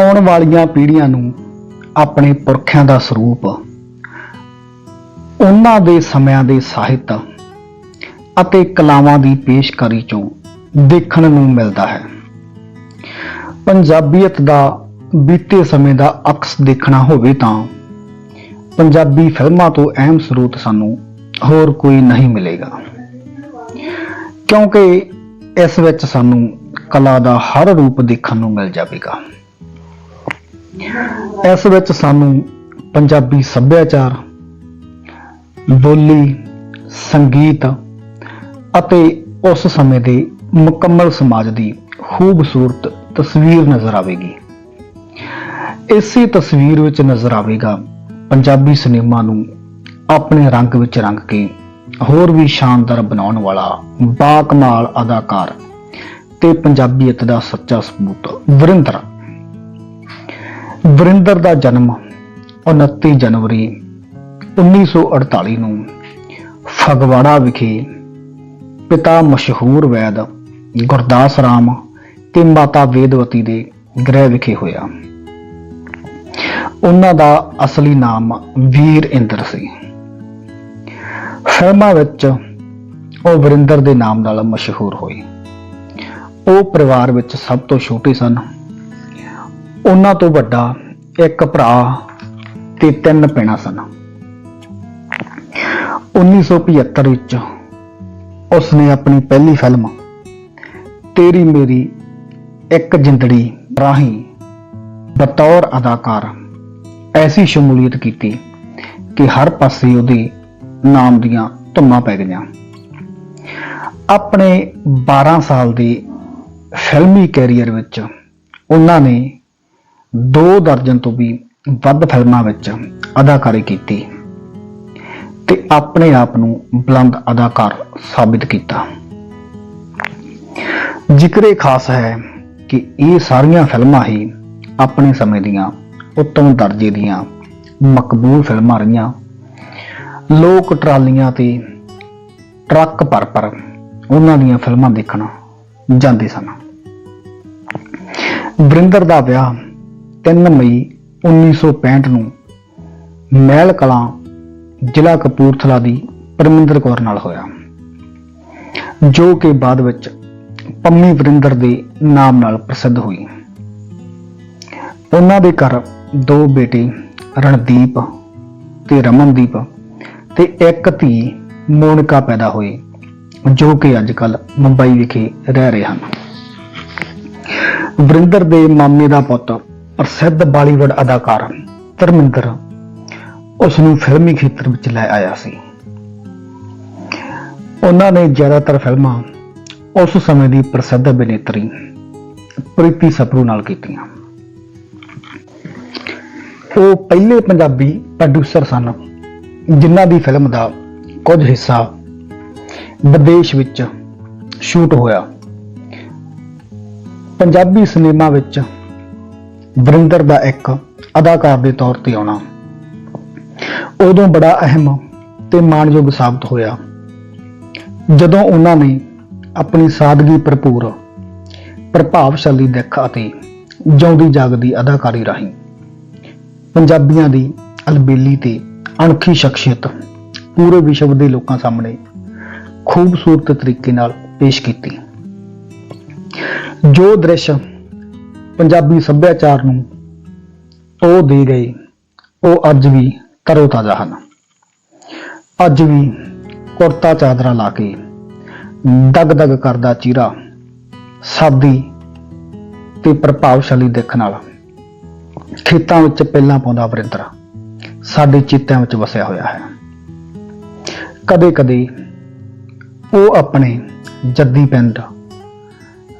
ਆਉਣ ਵਾਲੀਆਂ ਪੀੜ੍ਹੀਆਂ ਨੂੰ ਆਪਣੇ ਪੁਰਖਿਆਂ ਦਾ ਸਰੂਪ, ਉਹਨਾਂ ਦੇ ਸਮਿਆਂ ਦੇ ਸਾਹਿਤ ਅਤੇ ਕਲਾਵਾਂ ਦੀ ਪੇਸ਼ਕਾਰੀ ਚੋਂ ਦੇਖਣ ਨੂੰ ਮਿਲਦਾ ਹੈ। ਪੰਜਾਬੀਅਤ ਦਾ ਬੀਤੇ ਸਮੇਂ ਦਾ ਅਕਸ ਦੇਖਣਾ ਹੋਵੇ ਤਾਂ ਪੰਜਾਬੀ ਫਿਲਮਾਂ ਤੋਂ ਅਹਿਮ ਸਰੋਤ ਸਾਨੂੰ ਹੋਰ ਕੋਈ ਨਹੀਂ ਮਿਲੇਗਾ। ਕਿਉਂਕਿ ਇਸ ਵਿੱਚ ਸਾਨੂੰ ਕਲਾ ਦਾ ਹਰ ਰੂਪ ਦੇਖਣ ਨੂੰ ਮਿਲ ਜਾਵੇਗਾ। ਇਸ ਵਿੱਚ ਸਾਨੂੰ ਪੰਜਾਬੀ ਸੱਭਿਆਚਾਰ, ਬੋਲੀ, ਸੰਗੀਤ ਅਤੇ ਉਸ ਸਮੇਂ ਦੇ ਮੁਕੰਮਲ ਸਮਾਜ ਦੀ ਖੂਬਸੂਰਤ ਤਸਵੀਰ ਨਜ਼ਰ ਆਵੇਗੀ। ਇਸੇ ਤਸਵੀਰ ਵਿੱਚ ਨਜ਼ਰ ਆਵੇਗਾ ਪੰਜਾਬੀ ਸਿਨੇਮਾ ਨੂੰ ਆਪਣੇ ਰੰਗ ਵਿੱਚ ਰੰਗ ਕੇ ਹੋਰ ਵੀ ਸ਼ਾਨਦਾਰ ਬਣਾਉਣ ਵਾਲਾ ਬਾਕਮਾਲ ਅਦਾਕਾਰ ਤੇ ਪੰਜਾਬੀਅਤ ਦਾ ਸੱਚਾ ਸਬੂਤ ਵਰਿੰਦਰ ਵਰਿੰਦਰ ਦਾ ਜਨਮ 29 ਜਨਵਰੀ 1948 ਨੂੰ ਫਗਵਾੜਾ ਵਿਖੇ ਪਿਤਾ ਮਸ਼ਹੂਰ ਵੈਦ ਗੁਰਦਾਸ ਰਾਮ ਤੇ ਮਾਤਾ ਵੇਦਵਤੀ ਦੇ ਗ੍ਰਹਿ ਵਿਖੇ ਹੋਇਆ। ਉਹਨਾਂ ਦਾ ਅਸਲੀ ਨਾਮ ਵੀਰ ਇੰਦਰ ਸੀ। ਫਿਲਮਾਂ ਵਿੱਚ ਉਹ ਵਰਿੰਦਰ ਦੇ ਨਾਮ ਨਾਲ ਮਸ਼ਹੂਰ ਹੋਏ ਉਹ ਪਰਿਵਾਰ ਵਿੱਚ ਸਭ ਤੋਂ ਛੋਟੇ ਸਨ। ਉਹਨਾਂ ਤੋਂ ਵੱਡਾ ਇੱਕ ਭਰਾ ਤੇ ਤਿੰਨ ਭੈਣਾਂ ਸਨ। 1975 ਵਿੱਚ ਉਸਨੇ ਆਪਣੀ ਪਹਿਲੀ ਫਿਲਮ, ਤੇਰੀ ਮੇਰੀ ਇੱਕ ਜਿੰਦੜੀ ਰਾਹੀਂ ਬਤੌਰ ਅਦਾਕਾਰ ਐਸੀ ਸ਼ਮੂਲੀਅਤ ਕੀਤੀ ਕਿ ਹਰ ਪਾਸੇ ਉਹਦੇ ਨਾਮ ਦੀਆਂ ਧੁੰਮਾਂ ਪੈ ਗਈਆਂ। ਆਪਣੇ 12 ਸਾਲ ਦੇ ਫਿਲਮੀ ਕੈਰੀਅਰ ਵਿੱਚ ਉਹਨਾਂ ਨੇ ਦੋ ਦਰਜਨ ਤੋਂ ਵੀ ਵੱਧ ਫਿਲਮਾਂ ਵਿੱਚ ਅਦਾਕਾਰੀ ਕੀਤੀ ਤੇ ਆਪਣੇ ਆਪ ਨੂੰ ਬੁਲੰਦ ਅਦਾਕਾਰ ਸਾਬਿਤ ਕੀਤਾ। ਜ਼ਿਕਰੇ ਖਾਸ ਹੈ ਕਿ ਇਹ ਸਾਰੀਆਂ ਫਿਲਮਾਂ ਹੀ ਆਪਣੇ ਸਮੇਂ ਦੀਆਂ ਉੱਤਮ ਦਰਜੇ ਦੀਆਂ ਮਕਬੂਲ ਫਿਲਮਾਂ ਰਹੀਆਂ। ਲੋਕ ਟਰਾਲੀਆਂ ਤੇ ਟਰੱਕ ਭਰ ਭਰ ਉਹਨਾਂ ਦੀਆਂ ਫਿਲਮਾਂ ਦੇਖਣ ਜਾਂਦੇ ਸਨ। ਵਰਿੰਦਰ ਦਾ ਵਿਆਹ 3 ਮਈ 1965 ਨੂੰ ਮਹਿਲ ਕਲਾਂ ਜ਼ਿਲ੍ਹਾ ਕਪੂਰਥਲਾ ਦੀ ਪਰਮਿੰਦਰ ਕੌਰ ਨਾਲ ਹੋਇਆ, ਜੋ ਕਿ ਬਾਅਦ ਵਿੱਚ ਪੰਮੀ ਵਰਿੰਦਰ ਦੇ ਨਾਮ ਨਾਲ ਪ੍ਰਸਿੱਧ ਹੋਈ। ਉਹਨਾਂ ਦੇ ਘਰ ਦੋ ਬੇਟੇ, ਰਣਦੀਪ ਤੇ ਰਮਨਦੀਪ ਤੇ ਇੱਕ ਧੀ ਮੋਨਿਕਾ ਪੈਦਾ ਹੋਈ, ਜੋ ਕਿ ਅੱਜ ਕੱਲ ਮੁੰਬਈ ਵਿਖੇ ਰਹਿ ਰਹੇ ਹਨ। ਵਰਿੰਦਰ ਦੇ ਮਾਮੇ ਦਾ ਪੁੱਤ ਪ੍ਰਸਿੱਧ ਬਾਲੀਵੁੱਡ ਅਦਾਕਾਰ ਧਰਮਿੰਦਰ ਉਸ ਨੂੰ ਫਿਲਮੀ ਖੇਤਰ ਵਿੱਚ ਲੈ ਆਇਆ ਸੀ। ਉਹਨਾਂ ਨੇ ਜ਼ਿਆਦਾਤਰ ਫਿਲਮਾਂ ਉਸ ਸਮੇਂ ਦੀ ਪ੍ਰਸਿੱਧ ਅਭਿਨੇਤਰੀ ਪ੍ਰੀਤੀ ਸਪਰੂ ਨਾਲ ਕੀਤੀਆਂ। ਉਹ ਪਹਿਲੇ ਪੰਜਾਬੀ ਪ੍ਰੋਡਿਊਸਰ ਸਨ, ਜਿਨ੍ਹਾਂ ਦੀ ਫਿਲਮ ਦਾ ਕੁਝ ਹਿੱਸਾ ਵਿਦੇਸ਼ ਵਿੱਚ ਸ਼ੂਟ ਹੋਇਆ। ਪੰਜਾਬੀ ਸਿਨੇਮਾ ਵਿੱਚ ਵਰਿੰਦਰ ਦਾ ਇੱਕ ਅਦਾਕਾਰ ਦੇ ਤੌਰ ਤੇ ਆਉਣਾ। ਉਦੋਂ ਬੜਾ ਅਹਿਮ ਤੇ ਮਾਣਯੋਗ ਸਾਬਤ ਹੋਇਆ। ਜਦੋਂ ਉਹਨਾਂ ਨੇ ਆਪਣੀ ਸਾਦਗੀ ਭਰਪੂਰ, ਪ੍ਰਭਾਵਸ਼ਾਲੀ ਦਿੱਖ ਅਤੇ ਜਿਉਂਦੀ ਜਾਗਦੀ ਅਦਾਕਾਰੀ ਰਾਹੀਂ ਪੰਜਾਬੀਆਂ ਦੀ ਅਲਬੇਲੀ ਤੇ ਅਣਖੀ ਸ਼ਖਸੀਅਤ ਪੂਰੇ ਵਿਸ਼ਵ ਦੇ ਲੋਕਾਂ ਸਾਹਮਣੇ ਖੂਬਸੂਰਤ ਤਰੀਕੇ ਨਾਲ ਪੇਸ਼ ਕੀਤੀ। ਜੋ ਦ੍ਰਿਸ਼ ਪੰਜਾਬੀ ਸੱਭਿਆਚਾਰ ਨੂੰ ਉਹ ਦੇ ਗਏ। ਉਹ ਅੱਜ ਵੀ ਤਰੋ ਤਾਜ਼ਾ ਹਨ। ਅੱਜ ਵੀ ਕੁਰਤਾ ਚਾਦਰਾ ਲਾ ਕੇ ਦਗ ਦਗ ਕਰਦਾ ਚਿਹਰਾ ਸਾਦੀ ਤੇ ਪ੍ਰਭਾਵਸ਼ਾਲੀ ਦਿੱਖ ਨਾਲ ਖੇਤਾਂ ਵਿੱਚ ਪਹਿਲਾਂ ਪਾਉਂਦਾ ਵਰਿੰਦਰ ਸਾਡੇ ਚਿੱਤਿਆਂ ਵਿੱਚ ਵਸਿਆ ਹੋਇਆ ਹੈ। ਕਦੇ-ਕਦੇ ਉਹ ਆਪਣੇ ਜੱਦੀ ਪਿੰਡ,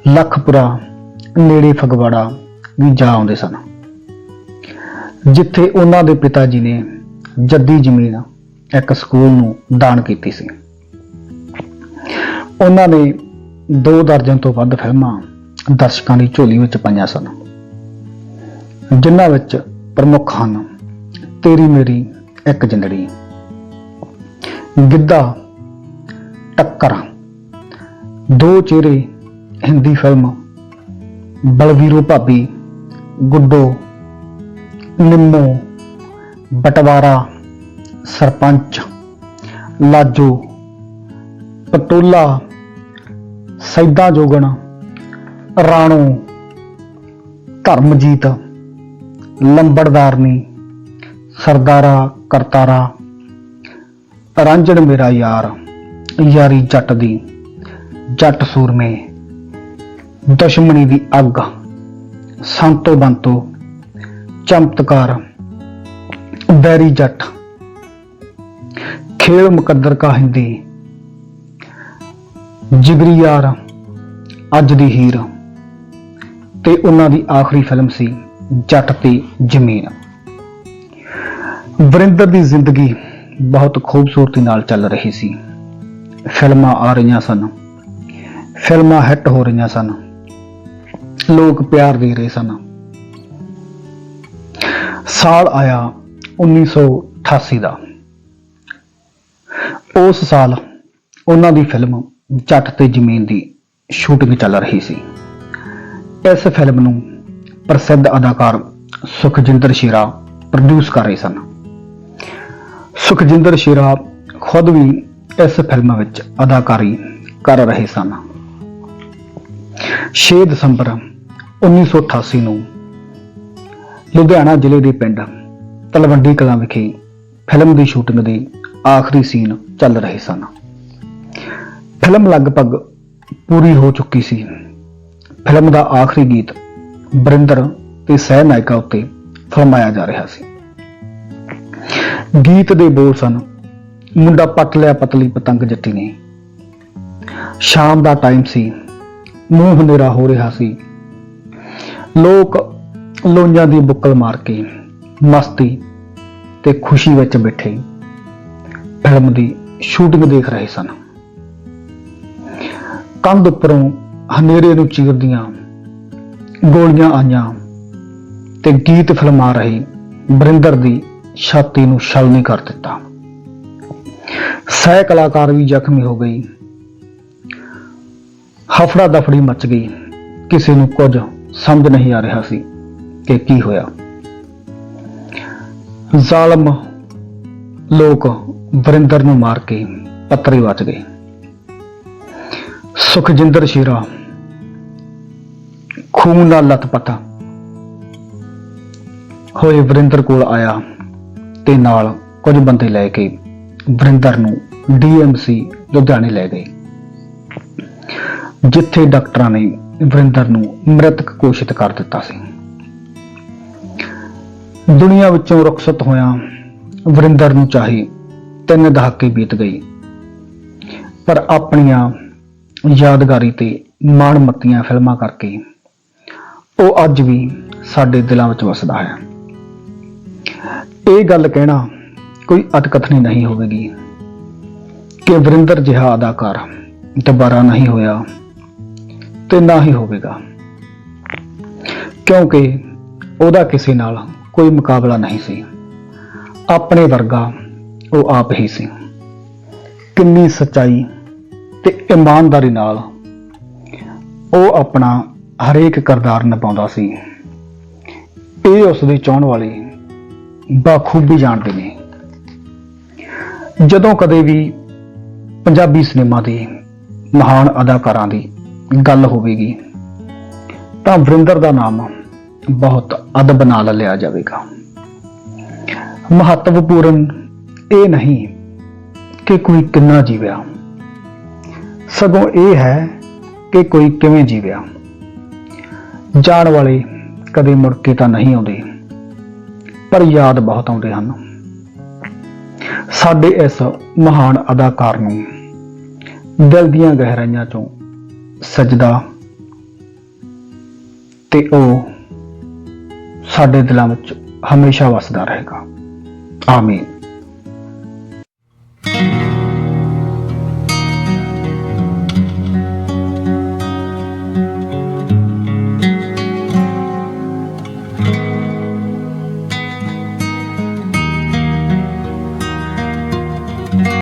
ਲਖਪੁਰਾ ਨੇੜੇ ਫਗਵਾੜਾ ਵੀ ਜਾ ਆਉਂਦੇ ਸਨ। ਜਿੱਥੇ ਉਹਨਾਂ ਦੇ ਪਿਤਾ ਜੀ ਨੇ ਜੱਦੀ ਜ਼ਮੀਨ ਇੱਕ ਸਕੂਲ ਨੂੰ ਦਾਨ ਕੀਤੀ ਸੀ। ਉਹਨਾਂ ਨੇ ਦੋ ਦਰਜਨ ਤੋਂ ਵੱਧ ਫਿਲਮਾਂ ਦਰਸ਼ਕਾਂ ਦੀ ਝੋਲੀ ਵਿੱਚ ਪਾਈਆਂ ਸਨ, ਜਿਨ੍ਹਾਂ ਵਿੱਚ ਪ੍ਰਮੁੱਖ ਹਨ ਤੇਰੀ ਮੇਰੀ ਇੱਕ ਜਿੰਦੜੀ, ਗਿੱਧਾ, ਟੱਕਰ, ਦੋ ਚਿਹਰੇ, ਹਿੰਦੀ ਫਿਲਮ ਬਲਵੀਰੋ ਭਾਬੀ, ਗੁੱਡੋ, ਨਿੰਮੋ, ਬਟਵਾਰਾ, ਸਰਪੰਚ, ਲਾਜੋ, ਪਟੋਲਾ, ਸੈਦਾ ਜੋਗਣ, ਰਾਣੋ, ਧਰਮਜੀਤ, ਲੰਬੜਦਾਰਨੀ, ਸਰਦਾਰਾ ਕਰਤਾਰਾ, ਰਾਂਝਣ ਮੇਰਾ ਯਾਰ, ਯਾਰੀ ਜੱਟ ਦੀ, ਜੱਟ ਸੂਰਮੇ। ਦੁਸ਼ਮਣੀ ਦੀ ਅੱਗ। ਸੰਤੋ ਬੰਤੋ, ਚਮਤਕਾਰ ਬੈਰੀ ਜੱਟ। ਖੇਲ ਮੁਕੱਦਰ ਕਾ ਹਿੰਦੀ ਜਿਗਰੀ ਯਾਰ, ਅੱਜ ਦੀ ਹੀਰ। ਤੇ ਉਹਨਾਂ ਦੀ ਆਖਰੀ ਫਿਲਮ ਸੀ, ਜੱਟ ਤੇ ਜ਼ਮੀਨ। ਵਰਿੰਦਰ ਦੀ ਜ਼ਿੰਦਗੀ ਬਹੁਤ ਖੂਬਸੂਰਤੀ ਨਾਲ ਚੱਲ ਰਹੀ ਸੀ। ਫਿਲਮਾਂ ਆ ਰਹੀਆਂ ਸਨ। ਫਿਲਮਾਂ ਹਿੱਟ ਹੋ ਰਹੀਆਂ ਸਨ। ਲੋਕ ਪਿਆਰ ਦੇ ਰਹੇ ਸਨ। ਸਾਲ ਆਇਆ 1988 ਦਾ। ਉਸ ਸਾਲ ਉਹਨਾਂ ਦੀ ਫਿਲਮ ਜੱਟ ਤੇ ਜ਼ਮੀਨ ਦੀ ਸ਼ੂਟਿੰਗ ਚੱਲ ਰਹੀ ਸੀ। ਇਸ ਫਿਲਮ ਨੂੰ ਪ੍ਰਸਿੱਧ ਅਦਾਕਾਰ ਸੁਖਜਿੰਦਰ ਸ਼ੇਰਾ ਪ੍ਰੋਡਿਊਸ ਕਰ ਰਹੇ ਸਨ। ਸੁਖਜਿੰਦਰ ਸ਼ੇਰਾ ਖੁਦ ਵੀ ਇਸ ਫਿਲਮ ਵਿੱਚ ਅਦਾਕਾਰੀ ਕਰ ਰਹੇ ਸਨ। 6 ਦਸੰਬਰ 1988 ਨੂੰ ਲੁਧਿਆਣਾ ਜ਼ਿਲ੍ਹੇ ਦੇ ਪਿੰਡ ਤਲਵੰਡੀ ਕਲਾਂ ਵਿਖੇ ਫਿਲਮ ਦੀ ਸ਼ੂਟਿੰਗ ਦੇ ਆਖਰੀ ਸੀਨ ਚੱਲ ਰਹੇ ਸਨ। ਫਿਲਮ ਲਗਭਗ ਪੂਰੀ ਹੋ ਚੁੱਕੀ ਸੀ। ਫਿਲਮ ਦਾ ਆਖਰੀ ਗੀਤ ਬਰਿੰਦਰ ਤੇ ਸਹਿ ਨਾਇਕਾ ਉੱਤੇ ਫਿਲਮਾਇਆ ਜਾ ਰਿਹਾ ਸੀ। ਗੀਤ ਦੇ ਬੋਲ ਸਨ, ਮੁੰਡਾ ਪੱਟ ਲਿਆ ਪਤਲੀ ਪਤੰਗ ਜੱਟੀ ਨੇ। ਸ਼ਾਮ ਦਾ ਟਾਈਮ ਸੀ, ਮੂੰਹ ਹਨੇਰਾ ਹੋ ਰਿਹਾ ਸੀ। ਲੋਕ ਲੋਂਜਾਂ ਦੀ ਬੁੱਕਲ ਮਾਰ ਕੇ ਮਸਤੀ ਤੇ ਖੁਸ਼ੀ ਵਿੱਚ ਬੈਠੇ ਫਿਲਮ ਦੀ ਸ਼ੂਟਿੰਗ ਦੇਖ ਰਹੇ ਸਨ। ਕੰਧ ਉੱਪਰੋਂ ਹਨੇਰੇ ਨੂੰ ਚੀਰਦੀਆਂ ਗੋਲੀਆਂ ਆਈਆਂ ਤੇ ਗੀਤ ਫਿਲਮਾ ਰਹੇ ਬਰਿੰਦਰ ਦੀ ਛਾਤੀ ਨੂੰ ਛਲਨੀ ਕਰ ਦਿੱਤਾ। ਸਹਿ ਕਲਾਕਾਰ ਵੀ ਜ਼ਖਮੀ ਹੋ ਗਈ। ਹਫੜਾ ਦਫੜੀ ਮਚ ਗਈ। ਕਿਸੇ ਨੂੰ ਕੁਝ ਸਮਝ ਨਹੀਂ ਆ ਰਿਹਾ ਸੀ ਕਿ ਕੀ ਹੋਇਆ। ਜ਼ਾਲਮ ਲੋਕ ਵਰਿੰਦਰ ਨੂੰ ਮਾਰ ਕੇ ਪੱਤਰੇ ਵਾਚ ਗਏ। ਸੁਖਜਿੰਦਰ ਸ਼ੇਰਾ, ਖੂਨ ਨਾਲ ਲਤਪਤ ਹੋਏ ਵਰਿੰਦਰ ਕੋਲ ਆਇਆ ਤੇ ਨਾਲ ਕੁਝ ਬੰਦੇ ਲੈ ਕੇ ਵਰਿੰਦਰ ਨੂੰ ਡੀਐਮਸੀ ਲੁਧਿਆਣੇ ਲੈ ਗਏ, ਜਿੱਥੇ ਡਾਕਟਰਾਂ ਨੇ ਵਰਿੰਦਰ ਨੂੰ ਮ੍ਰਿਤਕ ਘੋਸ਼ਿਤ ਕਰ ਦਿੱਤਾ ਸੀ। ਦੁਨੀਆ ਵਿੱਚੋਂ ਰੁਖਸਤ ਹੋਇਆ ਵਰਿੰਦਰ ਨੂੰ ਚਾਹੇ ਤਿੰਨ ਦਹਾਕੇ ਬੀਤ ਗਏ ਪਰ ਆਪਣੀਆਂ ਯਾਦਗਾਰੀ ਤੇ ਮਾਣ ਮਾਣਮੱਤੀਆਂ ਫਿਲਮਾਂ ਕਰਕੇ ਉਹ ਅੱਜ ਵੀ ਸਾਡੇ ਦਿਲਾਂ ਵਿੱਚ ਵਸਦਾ ਹੈ। ਇਹ ਗੱਲ ਕਹਿਣਾ ਕੋਈ ਅਤਕਥਨੀ ਨਹੀਂ ਹੋਵੇਗੀ ਕਿ ਵਰਿੰਦਰ ਜਿਹਾ ਅਦਾਕਾਰ ਦੁਬਾਰਾ ਨਹੀਂ ਹੋਇਆ। ਤੇ ਨਾ ਹੀ ਹੋਵੇਗਾ। ਕਿਉਂਕਿ ਉਹਦਾ ਕਿਸੇ ਨਾਲ ਕੋਈ ਮੁਕਾਬਲਾ ਨਹੀਂ ਸੀ। ਆਪਣੇ ਵਰਗਾ ਉਹ ਆਪ ਹੀ ਸੀ। ਕਿੰਨੀ ਸੱਚਾਈ ਤੇ ਇਮਾਨਦਾਰੀ ਨਾਲ ਉਹ ਆਪਣਾ ਹਰੇਕ ਕਿਰਦਾਰ ਨਿਭਾਉਂਦਾ ਸੀ। ਇਹ ਉਸ ਦੇ ਚਾਹਣ ਵਾਲੇ ਬਾਖੂਬੀ ਜਾਣਦੇ ਨੇ। ਜਦੋਂ ਕਦੇ ਵੀ ਪੰਜਾਬੀ ਸਿਨੇਮਾ ਦੇ ਮਹਾਨ ਅਦਾਕਾਰਾਂ ਦੀ ਗੱਲ ਹੋਵੇਗੀ। ਤਾਂ ਵਰਿੰਦਰ ਦਾ ਨਾਮ ਬਹੁਤ ਅਦਬ ਨਾਲ ਲਿਆ ਜਾਵੇਗਾ। ਮਹੱਤਵਪੂਰਨ ਇਹ ਨਹੀਂ ਕਿ ਕੋਈ ਕਿੰਨਾ ਜੀਵਿਆ। ਸਗੋਂ ਇਹ ਹੈ ਕਿ ਕੋਈ ਕਿਵੇਂ ਜੀਵਿਆ। ਜਾਣ ਵਾਲੇ ਕਦੇ ਮੁੜ ਕੇ ਤਾਂ ਨਹੀਂ ਆਉਂਦੇ, ਪਰ ਯਾਦ ਬਹੁਤ ਆਉਂਦੇ ਹਨ। ਸਾਡੇ ਇਸ ਮਹਾਨ ਅਦਾਕਾਰ ਨੂੰ ਦਿਲ ਦੀਆਂ ਗਹਿਰਾਈਆਂ ਚੋਂ ਸਜਦਾ ਤੇ ਉਹ ਸਾਡੇ ਦਿਲਾਂ ਵਿੱਚ ਹਮੇਸ਼ਾ ਵਸਦਾ ਰਹੇਗਾ। ਆਮੀਨ।